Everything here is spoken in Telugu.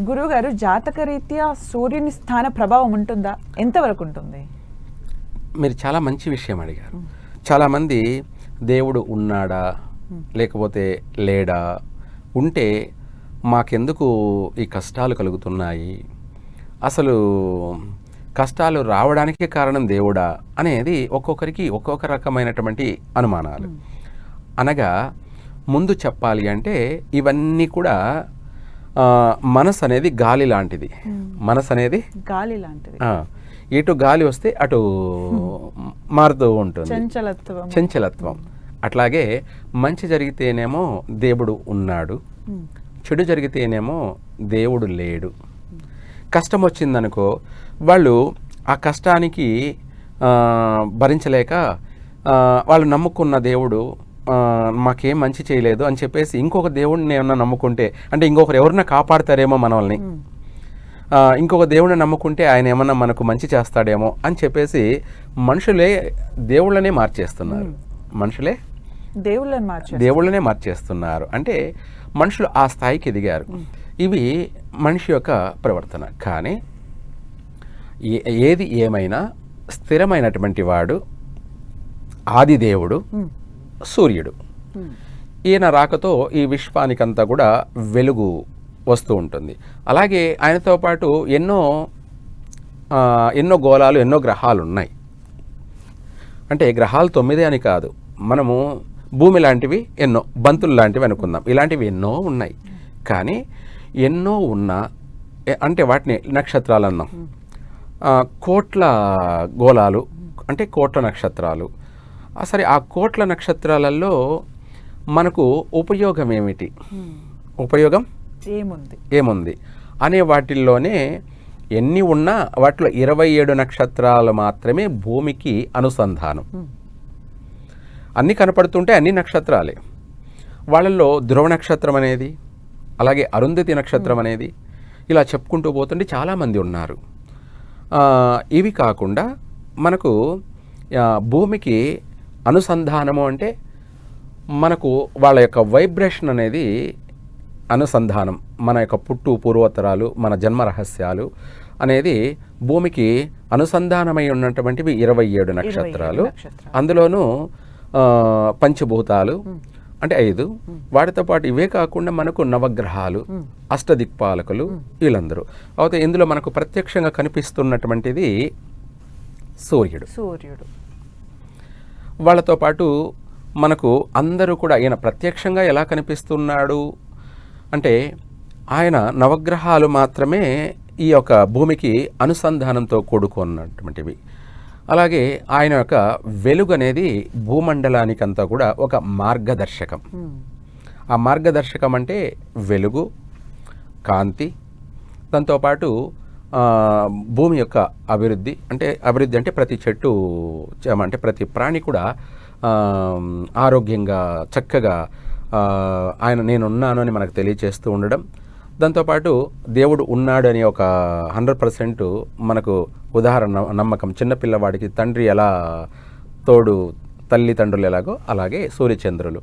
గురువు గారు జాతక రీత్యా సూర్యుని స్థాన ప్రభావం ఉంటుందా? ఎంతవరకు ఉంటుంది? మీరు చాలా మంచి విషయం అడిగారు. చాలామంది దేవుడు ఉన్నాడా లేకపోతే లేడా? ఉంటే మాకెందుకు ఈ కష్టాలు కలుగుతున్నాయి? అసలు కష్టాలు రావడానికి కారణం దేవుడా? అనేది ఒక్కొక్కరికి ఒక్కొక్క రకమైనటువంటి అనుమానాలు. అనగా ముందు చెప్పాలి అంటే ఇవన్నీ కూడా మనసు అనేది గాలి లాంటిది. మనసు అనేది గాలి లాంటిది. ఎటు గాలి వస్తే అటు మారుతూ ఉంటుంది. చంచలత్వం. చంచలత్వం. అట్లాగే మంచి జరిగితేనేమో దేవుడు ఉన్నాడు. చెడు జరిగితేనేమో దేవుడు లేడు. కష్టం వచ్చిందనుకో వాళ్ళు ఆ కష్టానికి భరించలేక వాళ్ళు నమ్ముకున్న దేవుడు మాకేం మంచి చేయలేదు అని చెప్పేసి ఇంకొక దేవుడిని ఏమన్నా నమ్ముకుంటే అంటే ఇంకొకరు ఎవరన్నా కాపాడతారేమో మనల్ని. ఇంకొక దేవుడిని నమ్ముకుంటే ఆయన ఏమన్నా మనకు మంచి చేస్తాడేమో అని చెప్పేసి మనుషులే దేవుళ్ళనే మార్చేస్తున్నారు. మనుషులే దేవుళ్ళని మార్చారు దేవుళ్ళనే మార్చేస్తున్నారు. అంటే మనుషులు ఆ స్థాయికి ఎదిగారు. ఇవి మనిషి యొక్క ప్రవర్తన. కానీ ఏ- ఏది ఏమైనా స్థిరమైనటువంటి వాడు ఆదిదేవుడు సూర్యుడు. ఈయన రాకతో ఈ విశ్వానికంతా కూడా వెలుగు వస్తూ ఉంటుంది. అలాగే ఆయనతో పాటు ఎన్నో ఎన్నో గోళాలు ఎన్నో గ్రహాలు ఉన్నాయి అంటే గ్రహాలు తొమ్మిదే అని కాదు. మనము భూమి లాంటివి ఎన్నో బంతులు లాంటివి అనుకుందాం. ఇలాంటివి ఎన్నో ఉన్నాయి. కానీ ఎన్నో ఉన్న అంటే వాటిని నక్షత్రాలు అన్నాం. కోట్ల గోళాలు అంటే కోట్ల నక్షత్రాలు సరే ఆ కోట్ల నక్షత్రాలలో మనకు ఉపయోగం ఏమిటి? ఉపయోగం? ఏముంది? ఏముంది? అనే వాటిల్లోనే ఎన్ని ఉన్నా వాటిలో ఇరవై ఏడు నక్షత్రాలు మాత్రమే భూమికి అనుసంధానం. అన్నీ కనపడుతుంటే అన్ని నక్షత్రాలే. వాళ్ళల్లో ధ్రువ నక్షత్రం అనేది అలాగే అరుంధతి నక్షత్రం అనేది ఇలా చెప్పుకుంటూ పోతుంటే చాలామంది ఉన్నారు. ఇవి కాకుండా మనకు భూమికి అనుసంధానము అంటే మనకు వాళ్ళ యొక్క వైబ్రేషన్ అనేది అనుసంధానం. మన యొక్క పుట్టు పూర్వోత్తరాలు మన జన్మ రహస్యాలు అనేది భూమికి అనుసంధానమై ఉన్నటువంటివి ఇరవై ఏడు నక్షత్రాలు. అందులోనూ పంచభూతాలు అంటే ఐదు. వాటితో పాటు ఇవే కాకుండా మనకు నవగ్రహాలు అష్టదిక్పాలకులు వీళ్ళందరూ. అయితే ఇందులో మనకు ప్రత్యక్షంగా కనిపిస్తున్నటువంటిది సూర్యుడు. సూర్యుడు. వాళ్ళతో పాటు మనకు అందరూ కూడా ఈయన ప్రత్యక్షంగా ఎలా కనిపిస్తున్నాడు? అంటే ఆయన నవగ్రహాలు మాత్రమే ఈ యొక్క భూమికి అనుసంధానంతో కూడుకున్నటువంటివి. అలాగే ఆయన యొక్క వెలుగు అనేది భూమండలానికంతా కూడా ఒక మార్గదర్శకం. ఆ మార్గదర్శకం అంటే వెలుగు కాంతి దాంతోపాటు భూమి యొక్క అభివృద్ధి అంటే అభివృద్ధి అంటే ప్రతి చెట్టు అంటే ప్రతి ప్రాణి కూడా ఆరోగ్యంగా చక్కగా ఆయన నేనున్నాను అని మనకు తెలియచేస్తూ ఉండడం. దాంతోపాటు దేవుడు ఉన్నాడు అని ఒక హండ్రెడ్ పర్సెంట్ మనకు ఉదాహరణ నమ్మకం. చిన్నపిల్లవాడికి తండ్రి ఎలా తోడు తల్లిదండ్రులు ఎలాగో అలాగే సూర్యచంద్రులు.